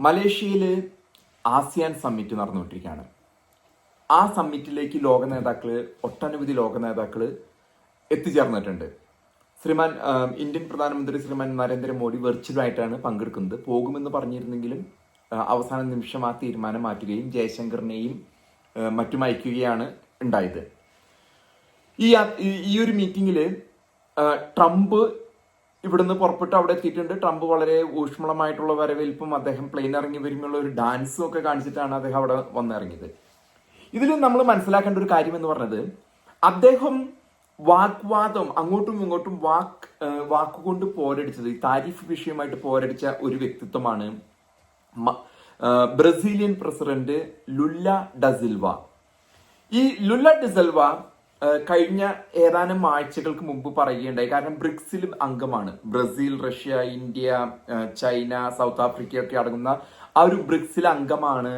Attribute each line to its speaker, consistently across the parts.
Speaker 1: മലേഷ്യയിൽ ASEAN summit നടന്നുകൊണ്ടിരിക്കുകയാണ്. ആ സമ്മിറ്റിലേക്ക് ലോക നേതാക്കൾ ഒട്ടനവധി ലോക നേതാക്കൾ എത്തിച്ചേർന്നിട്ടുണ്ട്. ശ്രീമാൻ ഇന്ത്യൻ പ്രധാനമന്ത്രി ശ്രീമാൻ നരേന്ദ്രമോദി വെർച്വലായിട്ടാണ് പങ്കെടുക്കുന്നത്. പോകുമെന്ന് പറഞ്ഞിരുന്നെങ്കിലും അവസാന നിമിഷം ആ തീരുമാനം മാറ്റുകയും ജയശങ്കറിനെയും മറ്റുമയക്കുകയാണ് ഉണ്ടായത്. ഈ ഈ- ഒരു മീറ്റിംഗിൽ ട്രംപ് ഇവിടുന്ന് പുറപ്പെട്ട് അവിടെ എത്തിയിട്ടുണ്ട്. ട്രംപ് വളരെ ഊഷ്മളമായിട്ടുള്ള വരവേൽപ്പും അദ്ദേഹം പ്ലെയിൻ ഇറങ്ങി വരുമ്പോൾ ഒരു ഡാൻസും ഒക്കെ കാണിച്ചിട്ടാണ് അദ്ദേഹം അവിടെ വന്നിറങ്ങിയത്. ഇതിൽ നമ്മൾ മനസ്സിലാക്കേണ്ട ഒരു കാര്യം എന്ന് പറഞ്ഞത് അദ്ദേഹം വാഗ്വാദം അങ്ങോട്ടും ഇങ്ങോട്ടും വാക്ക് വാക്കുകൊണ്ട് പോരടിച്ചത് ഈ താരിഫ് വിഷയമായിട്ട് പോരടിച്ച ഒരു വ്യക്തിത്വമാണ് ബ്രസീലിയൻ പ്രസിഡന്റ് ലുല്ല ഡസിൽവ ഈ ലുല്ല ഡിസൽവ കഴിഞ്ഞ ഏതാനും ആഴ്ചകൾക്ക് മുമ്പ് പറയുകയുണ്ടായി. കാരണം ബ്രിക്സിലും അംഗമാണ്. Brazil Russia India China South Africa ഒക്കെ അടങ്ങുന്ന ആ ഒരു ബ്രിക്സിൽ അംഗമാണ്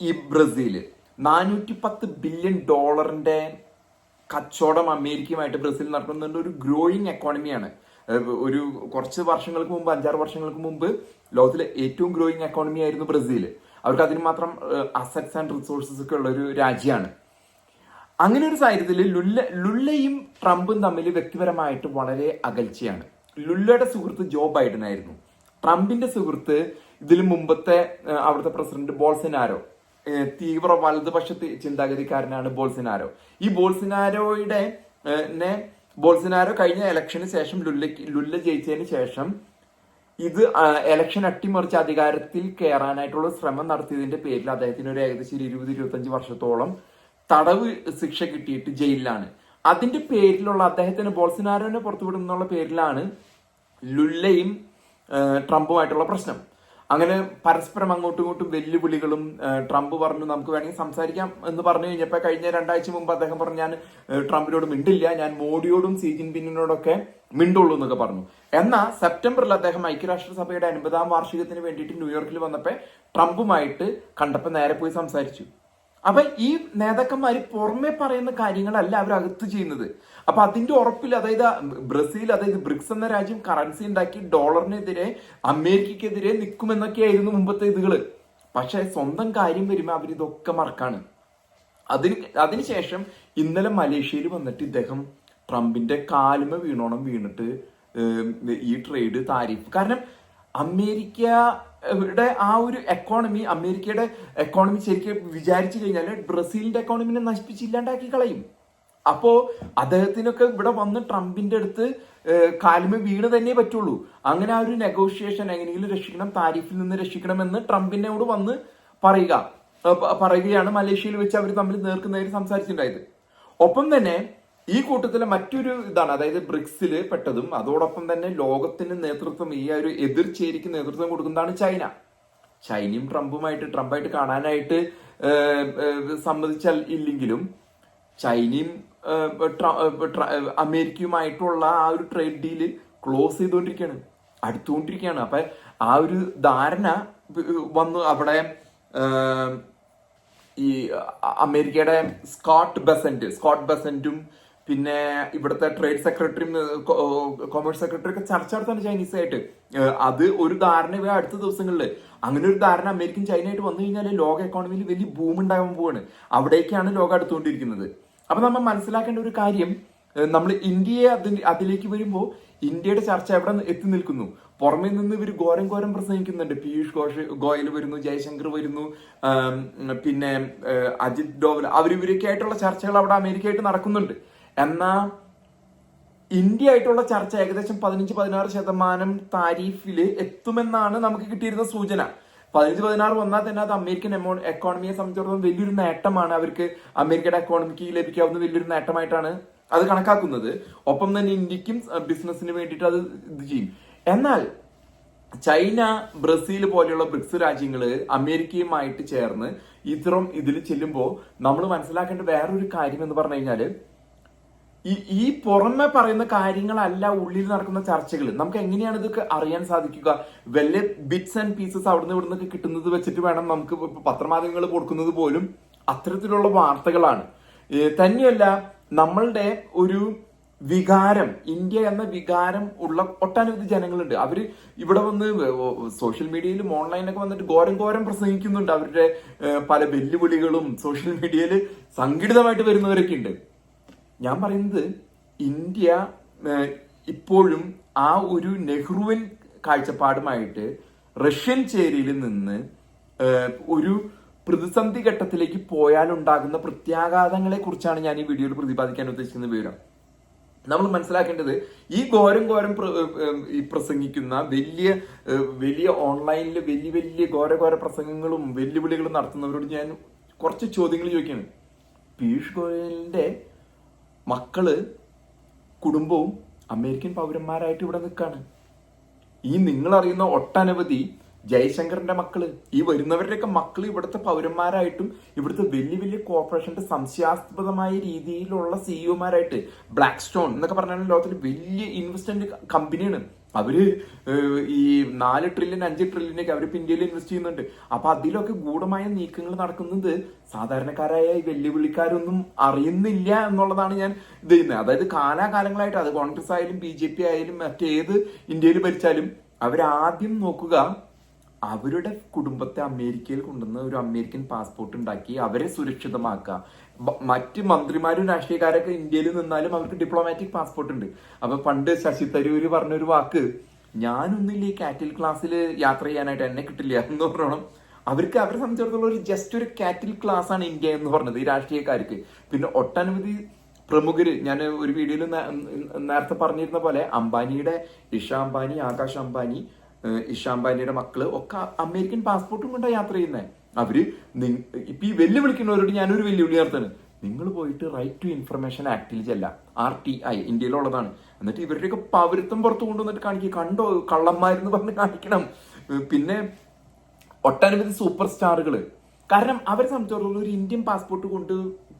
Speaker 1: ഈ ബ്രസീൽ നാനൂറ്റി പത്ത് ബില്യൺ ഡോളറിന്റെ കച്ചവടം അമേരിക്കയുമായിട്ട് ബ്രസീൽ നടത്തുന്നുണ്ട്. ഒരു ഗ്രോയിങ് എക്കോണമിയാണ്. ഒരു കുറച്ച് വർഷങ്ങൾക്ക് മുമ്പ് അഞ്ചാറ് വർഷങ്ങൾക്ക് മുമ്പ് ലോകത്തിലെ ഏറ്റവും ഗ്രോയിങ് എക്കോണമി ആയിരുന്നു ബ്രസീൽ അവർക്ക് അതിന് മാത്രം അസറ്റ്സ് ആൻഡ് റിസോഴ്സസ് ഒക്കെ ഉള്ള ഒരു രാജ്യമാണ്. അങ്ങനെ ഒരു സാഹചര്യത്തിൽ ലുല്ല ലുല്ലയും ട്രംപും തമ്മിൽ വ്യക്തിപരമായിട്ട് വളരെ അകൽച്ചയാണ്. ലുല്ലയുടെ സുഹൃത്ത് ജോ ബൈഡൻ ആയിരുന്നു ട്രംപിന്റെ സുഹൃത്ത് ഇതിൽ മുമ്പത്തെ അവിടുത്തെ പ്രസിഡന്റ് ബോൾസനാരോ തീവ്ര വലതുപക്ഷ ചിന്താഗതിക്കാരനാണ് ബോൾസനാരോ. ഈ ബോൾസനാരോയുടെ ബോൾസിനാരോ കഴിഞ്ഞ ഇലക്ഷന് ശേഷം ലുല്ലയ്ക്ക് ലുല്ല ജയിച്ചതിന് ശേഷം ഇത് ഇലക്ഷൻ അട്ടിമറിച്ച് അധികാരത്തിൽ കയറാനായിട്ടുള്ള ശ്രമം നടത്തിയതിന്റെ പേരിൽ അദ്ദേഹത്തിന് ഒരു ഏകദേശം ഇരുപത് ഇരുപത്തഞ്ച് വർഷത്തോളം തടവ് ശിക്ഷ കിട്ടിയിട്ട് ജയിലിലാണ്. അതിന്റെ പേരിലുള്ള അദ്ദേഹത്തിന് ബോൾസിനാരോനെ പുറത്തുവിടുന്നുള്ള പേരിലാണ് ലുല്ലയും ട്രംപുമായിട്ടുള്ള പ്രശ്നം. അങ്ങനെ പരസ്പരം അങ്ങോട്ടും ഇങ്ങോട്ടും വെല്ലുവിളികളും ട്രംപ് പറഞ്ഞു നമുക്ക് വേണമെങ്കിൽ സംസാരിക്കാം എന്ന് പറഞ്ഞു കഴിഞ്ഞപ്പോൾ കഴിഞ്ഞ രണ്ടാഴ്ച മുമ്പ് അദ്ദേഹം പറഞ്ഞു ഞാൻ ട്രംപിനോട് മിണ്ടില്ല ഞാൻ മോഡിയോടും സി ജിൻപിങ്ങിനോടൊക്കെ മിണ്ടുള്ളൂ എന്നൊക്കെ പറഞ്ഞു. എന്നാൽ സെപ്റ്റംബറിൽ അദ്ദേഹം ഐക്യരാഷ്ട്രസഭയുടെ അൻപതാം വാർഷികത്തിന് വേണ്ടിയിട്ട് ന്യൂയോർക്കിൽ വന്നപ്പോൾ ട്രംപുമായിട്ട് കണ്ടപ്പോൾ നേരെ പോയി സംസാരിച്ചു. അപ്പൊ ഈ നേതാക്കന്മാർ പുറമെ പറയുന്ന കാര്യങ്ങളല്ല അവർ അകത്ത് ചെയ്യുന്നത്. അപ്പൊ അതിന്റെ ഉറപ്പിൽ അതായത് ബ്രസീൽ അതായത് ബ്രിക്സ് എന്ന രാജ്യം കറൻസി ഉണ്ടാക്കി ഡോളറിനെതിരെ അമേരിക്കക്കെതിരെ നിൽക്കുമെന്നൊക്കെയായിരുന്നു മുമ്പത്തെ ഇതുകൾ. പക്ഷെ സ്വന്തം കാര്യം വരുമ്പോൾ അവരിതൊക്കെ മറക്കാണ്. അതിന് അതിനുശേഷം ഇന്നലെ മലേഷ്യയിൽ വന്നിട്ട് ഇദ്ദേഹം ട്രംപിന്റെ കാലുമ വീണോണം വീണിട്ട് ഈ ട്രേഡ് താരിഫ്. കാരണം അമേരിക്കയുടെ ആ ഒരു എക്കോണമി അമേരിക്കയുടെ എക്കോണമി ശരിക്കും വിചാരിച്ചു കഴിഞ്ഞാൽ ബ്രസീലിന്റെ എക്കോണമിനെ നശിപ്പിച്ചില്ലാണ്ടാക്കി കളയും. അപ്പോ അദ്ദേഹത്തിനൊക്കെ ഇവിടെ വന്ന് ട്രംപിന്റെ അടുത്ത് കാലുമ വീണ് തന്നെ പറ്റുള്ളൂ. അങ്ങനെ ആ ഒരു നെഗോഷിയേഷൻ എങ്ങനെയെങ്കിലും രക്ഷിക്കണം താരിഫിൽ നിന്ന് രക്ഷിക്കണമെന്ന് ട്രംപിനോട് വന്ന് പറയുക പറയുകയാണ് മലേഷ്യയിൽ വെച്ച് അവർ തമ്മിൽ നേർക്കുന്നതിൽ സംസാരിച്ചിട്ടുണ്ടായത്. ഒപ്പം തന്നെ ഈ കൂട്ടത്തിലെ മറ്റൊരു ഇതാണ് അതായത് ബ്രിക്സിൽ പെട്ടതും അതോടൊപ്പം തന്നെ ലോകത്തിന് നേതൃത്വം ഈ ഒരു എതിർചേരിക്ക് നേതൃത്വം കൊടുക്കുന്നതാണ് ചൈന. ചൈനയും ട്രംപുമായിട്ട് ട്രംപായിട്ട് കാണാനായിട്ട് സമ്മതിച്ചാൽ ഇല്ലെങ്കിലും ചൈനയും അമേരിക്കയുമായിട്ടുള്ള ആ ഒരു ട്രേഡ് ഡീൽ ക്ലോസ് ചെയ്തുകൊണ്ടിരിക്കുകയാണ് അടുത്തുകൊണ്ടിരിക്കുകയാണ്. അപ്പൊ ആ ഒരു ധാരണ വന്നു അവിടെ ഈ അമേരിക്കയുടെ സ്കോട്ട് ബസന്റ് സ്കോട്ട് ബസന്റും പിന്നെ ഇവിടുത്തെ ട്രേഡ് സെക്രട്ടറിയും കൊമേഴ്സ് സെക്രട്ടറി ഒക്കെ ചർച്ച നടത്താണ് ചൈനീസ് ആയിട്ട് അത് ഒരു ധാരണ അടുത്ത ദിവസങ്ങളിൽ അങ്ങനെ ഒരു ധാരണ അമേരിക്കൻ ചൈനയായിട്ട് വന്നു കഴിഞ്ഞാൽ ലോക എക്കോണമിയിൽ വലിയ ബൂം ഉണ്ടാകാൻ പോവാണ്. അവിടേക്കാണ് ലോകം അടുത്തുകൊണ്ടിരിക്കുന്നത്. അപ്പൊ നമ്മൾ മനസ്സിലാക്കേണ്ട ഒരു കാര്യം നമ്മൾ ഇന്ത്യയെ അതിലേക്ക് വരുമ്പോൾ ഇന്ത്യയുടെ ചർച്ച എവിടെ എത്തി നിൽക്കുന്നു? പുറമേ നിന്ന് ഇവർ ഘോരം ഘോരം പ്രസംഗിക്കുന്നുണ്ട്. പീയൂഷ് ഘോഷ് ഗോയൽ വരുന്നു ജയശങ്കർ വരുന്നു പിന്നെ അജിത് ഡോവൽ. അവരിവരൊക്കെ ആയിട്ടുള്ള ചർച്ചകൾ അവിടെ അമേരിക്കയായിട്ട് നടക്കുന്നുണ്ട്. എന്നാ ഇന്ത്യ ആയിട്ടുള്ള ചർച്ച ഏകദേശം പതിനഞ്ച് പതിനാറ് ശതമാനം താരിഫിൽ എത്തുമെന്നാണ് നമുക്ക് കിട്ടിയിരുന്ന സൂചന. പതിനഞ്ച് പതിനാറ് വന്നാൽ തന്നെ അത് അമേരിക്കൻ എമോ എക്കോണമിയെ സംബന്ധിച്ചിടത്തോളം വലിയൊരു നേട്ടമാണ് അവർക്ക് അമേരിക്കയുടെ എക്കോണമിക്ക് ലഭിക്കാവുന്ന വലിയൊരു നേട്ടമായിട്ടാണ് അത് കണക്കാക്കുന്നത്. ഒപ്പം തന്നെ ഇന്ത്യക്കും ബിസിനസ്സിന് വേണ്ടിയിട്ട് അത് ഇത് ചെയ്യും. എന്നാൽ ചൈന ബ്രസീൽ പോലെയുള്ള ബ്രിക്സ് രാജ്യങ്ങൾ അമേരിക്കയുമായിട്ട് ചേർന്ന് ഇത്തരം ഇതിൽ ചെല്ലുമ്പോൾ നമ്മൾ മനസ്സിലാക്കേണ്ട വേറൊരു കാര്യം എന്ന് പറഞ്ഞു കഴിഞ്ഞാൽ ഈ ഈ പുറമെ പറയുന്ന കാര്യങ്ങളല്ല ഉള്ളിൽ നടക്കുന്ന ചർച്ചകൾ നമുക്ക് എങ്ങനെയാണ് ഇതൊക്കെ അറിയാൻ സാധിക്കുക? വല്ല ബിറ്റ്സ് ആൻഡ് പീസസ് അവിടുന്ന് ഇവിടുന്ന് കിട്ടുന്നത് വെച്ചിട്ട് വേണം നമുക്ക് പത്രമാധ്യമങ്ങൾ കൊടുക്കുന്നത് പോലും അത്തരത്തിലുള്ള വാർത്തകളാണ്. തന്നെയല്ല നമ്മളുടെ ഒരു വികാരം ഇന്ത്യ എന്ന വികാരം ഉള്ള ഒട്ടനവധി ജനങ്ങളുണ്ട്. അവർ ഇവിടെ വന്ന് സോഷ്യൽ മീഡിയയിലും ഓൺലൈനൊക്കെ വന്നിട്ട് ഘോരം ഘോരം പ്രസംഗിക്കുന്നുണ്ട്. അവരുടെ പല വെല്ലുവിളികളും സോഷ്യൽ മീഡിയയിൽ സംഘടിതമായിട്ട് വരുന്നവരൊക്കെ ഉണ്ട് ഞാൻ പറയുന്നത് ഇന്ത്യ ഇപ്പോഴും ആ ഒരു നെഹ്റുവിൻ കാഴ്ചപ്പാടുമായിട്ട് റഷ്യൻ ചേരിയിൽ നിന്ന് ഒരു പ്രതിസന്ധി ഘട്ടത്തിലേക്ക് പോയാൽ ഉണ്ടാകുന്ന പ്രത്യാഘാതങ്ങളെ കുറിച്ചാണ് ഞാൻ ഈ വീഡിയോയിൽ പ്രതിപാദിക്കാൻ ഉദ്ദേശിക്കുന്ന വിവരം. നമ്മൾ മനസ്സിലാക്കേണ്ടത് ഈ ഘോരം ഘോരം പ്രസംഗിക്കുന്ന വലിയ വലിയ ഓൺലൈനിൽ വലിയ വലിയ ഘോര ഘോര പ്രസംഗങ്ങളും വെല്ലുവിളികളും നടത്തുന്നവരോട് ഞാൻ കുറച്ച് ചോദ്യങ്ങൾ ചോദിക്കുകയാണ്. പീയൂഷ് ഗോയലിന്റെ മക്കൾ കുടുംബവും അമേരിക്കൻ പൗരന്മാരായിട്ട് ഇവിടെ നിൽക്കാണ്. ഈ നിങ്ങൾ അറിയുന്ന ഒട്ടനവധി ജയശങ്കറിന്റെ മക്കൾ ഈ വരുന്നവരുടെയൊക്കെ മക്കൾ ഇവിടുത്തെ പൗരന്മാരായിട്ടും ഇവിടുത്തെ വലിയ വലിയ കോർപ്പറേഷന്റെ സംശയാസ്പദമായ രീതിയിലുള്ള സിഇഒമാരായിട്ട് ബ്ലാക്ക് സ്റ്റോൺ എന്നൊക്കെ പറഞ്ഞാൽ ലോകത്തിൽ വലിയ ഇൻവെസ്റ്റ്മെന്റ് കമ്പനിയാണ് അവർ ഈ നാല് ട്രില്യൺ അഞ്ച് ട്രില്യനൊക്കെ അവർ ഇന്ത്യയിൽ ഇൻവെസ്റ്റ് ചെയ്യുന്നുണ്ട്. അപ്പൊ അതിലൊക്കെ ഗൂഢമായ നീക്കങ്ങൾ നടക്കുന്നത് സാധാരണക്കാരായ വെല്ലുവിളിക്കാരൊന്നും അറിയുന്നില്ല എന്നുള്ളതാണ് ഞാൻ ഇത് ചെയ്യുന്നത്. അതായത് കാലാകാലങ്ങളായിട്ട് അത് കോൺഗ്രസ് ആയാലും ബി ജെ പി ആയാലും മറ്റേത് ഇന്ത്യയിൽ ഭരിച്ചാലും അവരാദ്യം നോക്കുക അവരുടെ കുടുംബത്തെ അമേരിക്കയിൽ കൊണ്ടുവന്ന് ഒരു അമേരിക്കൻ പാസ്പോർട്ട് ഉണ്ടാക്കി അവരെ സുരക്ഷിതമാക്കുക. മറ്റ് മന്ത്രിമാരും രാഷ്ട്രീയക്കാരൊക്കെ ഇന്ത്യയിൽ നിന്നാലും അവർക്ക് ഡിപ്ലോമാറ്റിക് പാസ്പോർട്ട് ഉണ്ട്. അപ്പൊ പണ്ട് ശശി തരൂര് പറഞ്ഞൊരു വാക്ക് ഞാനൊന്നില്ല ഈ കാറ്റിൽ ക്ലാസ്സിൽ യാത്ര ചെയ്യാനായിട്ട് എന്നെ കിട്ടില്ല എന്ന് പറയണം അവർക്ക് അവരെ സംബന്ധിച്ചിടത്തോളം ഒരു ജസ്റ്റ് ഒരു കാറ്റിൽ ക്ലാസ് ആണ് ഇന്ത്യ എന്ന് പറഞ്ഞത് ഈ രാഷ്ട്രീയക്കാർക്ക്. പിന്നെ ഒട്ടനവധി പ്രമുഖര് ഞാൻ ഒരു വീഡിയോയിൽ നേരത്തെ പറഞ്ഞിരുന്ന പോലെ അംബാനിയുടെ ഇഷ അംബാനി ആകാശ് അംബാനി ഇഷ അംബാനിയുടെ മക്കൾ ഒക്കെ അമേരിക്കൻ പാസ്പോർട്ടും കൊണ്ടാണ് യാത്ര ചെയ്യുന്നത് അവർ ഇപ്പൊ ഈ വെല്ലുവിളിക്കുന്നവരോട് ഞാനൊരു വെല്ലുവിളി നടത്താണ്. നിങ്ങൾ പോയിട്ട് റൈറ്റ് ടു ഇൻഫർമേഷൻ ആക്ടിൽ ചെല്ല. ആർ ടി ഐ ഇന്ത്യയിലുള്ളതാണ്. എന്നിട്ട് ഇവരുടെയൊക്കെ പൗരത്വം പുറത്തു കൊണ്ടുവന്നിട്ട് കാണിക്കുക കണ്ടോ? കള്ളന്മാരെന്ന് പറഞ്ഞ് കാണിക്കണം. പിന്നെ ഒട്ടനവധി സൂപ്പർ സ്റ്റാറുകൾ കാരണം അവരെ സംബന്ധിച്ചിടത്തോളം ഒരു ഇന്ത്യൻ പാസ്പോർട്ട് കൊണ്ട്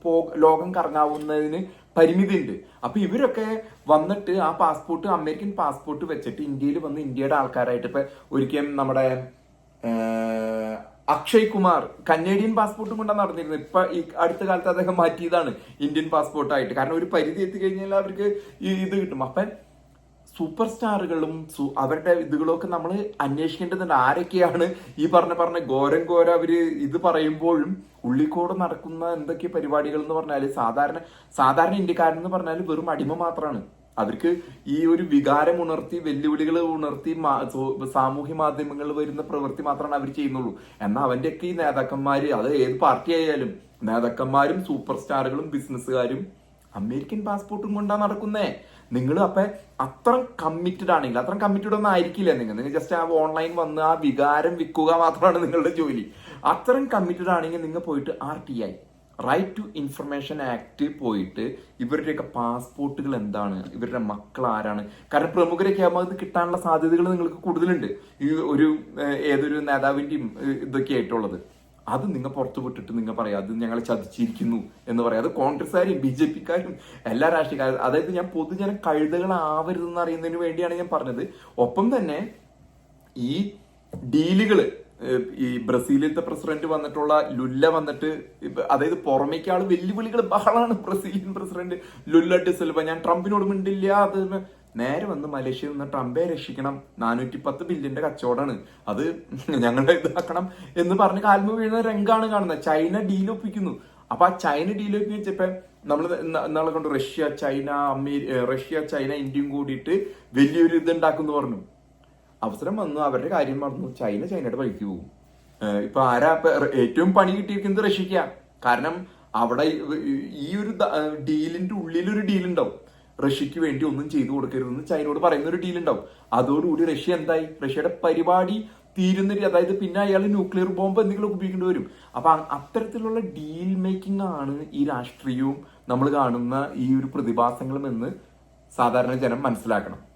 Speaker 1: പോ ലോകം കറങ്ങാവുന്നതിന് പരിമിതി ഉണ്ട് അപ്പൊ ഇവരൊക്കെ വന്നിട്ട് ആ പാസ്പോർട്ട് അമേരിക്കൻ പാസ്പോർട്ട് വെച്ചിട്ട് ഇന്ത്യയിൽ വന്ന് ഇന്ത്യയുടെ ആൾക്കാരായിട്ട് ഇപ്പൊ ഒരിക്കലും നമ്മുടെ അക്ഷയ് കുമാർ കനേഡിയൻ പാസ്പോർട്ടും കൊണ്ടാണ് നടന്നിരുന്നത്. ഇപ്പൊ ഈ അടുത്ത കാലത്ത് അദ്ദേഹം മാറ്റിയതാണ് ഇന്ത്യൻ പാസ്പോർട്ടായിട്ട്. കാരണം ഒരു പരിധി എത്തിക്കഴിഞ്ഞാൽ അവർക്ക് ഈ ഇത് കിട്ടും. അപ്പൊ സൂപ്പർ സ്റ്റാറുകളും അവരുടെ ഇതുകളൊക്കെ നമ്മൾ അന്വേഷിക്കേണ്ടതുണ്ട്. ആരൊക്കെയാണ് ഈ പറഞ്ഞ പറഞ്ഞ ഘോരം ഘോര അവർ ഇത് പറയുമ്പോഴും ഉള്ളിക്കോട് നടക്കുന്ന എന്തൊക്കെ പരിപാടികൾ എന്ന് പറഞ്ഞാൽ സാധാരണ സാധാരണ ഇന്ത്യക്കാരെന്ന് പറഞ്ഞാൽ വെറും അടിമ മാത്രമാണ് അവർക്ക് ഈ ഒരു വികാരം ഉണർത്തി വെല്ലുവിളികൾ ഉണർത്തി സാമൂഹ്യ മാധ്യമങ്ങളിൽ വരുന്ന പ്രവൃത്തി മാത്രമാണ് അവർ ചെയ്യുന്നുള്ളൂ. എന്നാൽ അവന്റെയൊക്കെ ഈ നേതാക്കന്മാര് അത് ഏത് പാർട്ടി ആയാലും നേതാക്കന്മാരും സൂപ്പർ സ്റ്റാറുകളും ബിസിനസ്സുകാരും അമേരിക്കൻ പാസ്പോർട്ടും കൊണ്ടാ നടക്കുന്നേ. നിങ്ങൾ അപ്പൊ അത്ര കമ്മിറ്റഡ് ആണെങ്കിൽ അത്ര കമ്മിറ്റഡ് ഒന്നും ആയിരിക്കില്ല നിങ്ങൾ. നിങ്ങൾ ജസ്റ്റ് ആ ഓൺലൈൻ വന്ന് ആ വികാരം വിൽക്കുക മാത്രമാണ് നിങ്ങളുടെ ജോലി. അത്രയും കമ്മിറ്റഡ് ആണെങ്കിൽ നിങ്ങൾ പോയിട്ട് R T I right to information act പോയിട്ട് ഇവരുടെയൊക്കെ പാസ്പോർട്ടുകൾ എന്താണ്? ഇവരുടെ മക്കൾ ആരാണ്? കാരണം പ്രമുഖരൊക്കെ ആകുമ്പോൾ അത് കിട്ടാനുള്ള സാധ്യതകൾ നിങ്ങൾക്ക് കൂടുതലുണ്ട്. ഈ ഒരു ഏതൊരു നേതാവിന്റെയും ഇതൊക്കെ ആയിട്ടുള്ളത് അത് നിങ്ങൾ പുറത്തു വിട്ടിട്ട് നിങ്ങൾ പറയാം അത് ഞങ്ങളെ ചതിച്ചിരിക്കുന്നു എന്ന് പറയാം. അത് കോൺഗ്രസ്സുകാരും ബി ജെ പിക്കാരും എല്ലാ രാഷ്ട്രീയക്കാരും. അതായത് ഞാൻ പൊതുജനം കഴുതകളാവരുതെന്ന് അറിയുന്നതിന് വേണ്ടിയാണ് ഞാൻ പറഞ്ഞത്. ഒപ്പം തന്നെ ഈ ഡീലുകൾ ഈ ബ്രസീലിലത്തെ പ്രസിഡന്റ് വന്നിട്ടുള്ള ലുല്ല വന്നിട്ട് അതായത് പുറമേക്ക് ആൾ വെല്ലുവിളികൾ ബഹളാണ് ബ്രസീലിയൻ പ്രസിഡന്റ് ലുല്ല ഡിസൽവ ഞാൻ ട്രംപിനോട് മിണ്ടില്ല അത് നേരെ വന്ന് മലേഷ്യയിൽ നിന്ന് ട്രംപെ രക്ഷിക്കണം. നാനൂറ്റി പത്ത് ബില്യന്റെ കച്ചവടമാണ്. അത് ഞങ്ങളെ ഇതാക്കണം എന്ന് പറഞ്ഞ് കാൽമ വീഴുന്ന രംഗാണ് കാണുന്നത്. ചൈന ഡീലൊപ്പിക്കുന്നു അപ്പൊ ആ ചൈന ഡീലൊപ്പിക്കുന്ന വെച്ചപ്പോ നമ്മൾ നാളെ കൊണ്ട് Russia China America Russia China ഇന്ത്യയും കൂടിയിട്ട് വലിയൊരു ഇത് ഉണ്ടാക്കുന്നു പറഞ്ഞു. അവസരം വന്നു. അവരുടെ കാര്യം പറഞ്ഞു ചൈന ചൈനയുടെ വഴിക്ക് പോകും. ഇപ്പൊ ആരാ ഏറ്റവും പണി കിട്ടിയിരിക്കുന്നത് റഷ്യക്ക. കാരണം അവിടെ ഈ- ഒരു ഡീലിന്റെ ഉള്ളിൽ ഒരു ഡീൽ ഉണ്ടാവും. റഷ്യക്ക് വേണ്ടി ഒന്നും ചെയ്തു കൊടുക്കരുതെന്ന് ചൈനയോട് പറയുന്ന ഒരു ഡീൽ ഉണ്ടാവും. അതോടുകൂടി റഷ്യ എന്തായി? റഷ്യയുടെ പരിപാടി തീരുന്ന അതായത് പിന്നെ അയാൾ ന്യൂക്ലിയർ ബോംബ് എന്തെങ്കിലും ഉപയോഗിക്കേണ്ടി വരും. അപ്പൊ അത്തരത്തിലുള്ള ഡീൽ മേക്കിംഗ് ആണ് ഈ രാഷ്ട്രീയവും നമ്മൾ കാണുന്ന ഈ ഒരു പ്രതിഭാസങ്ങളും എന്ന് സാധാരണ ജനം മനസ്സിലാക്കണം.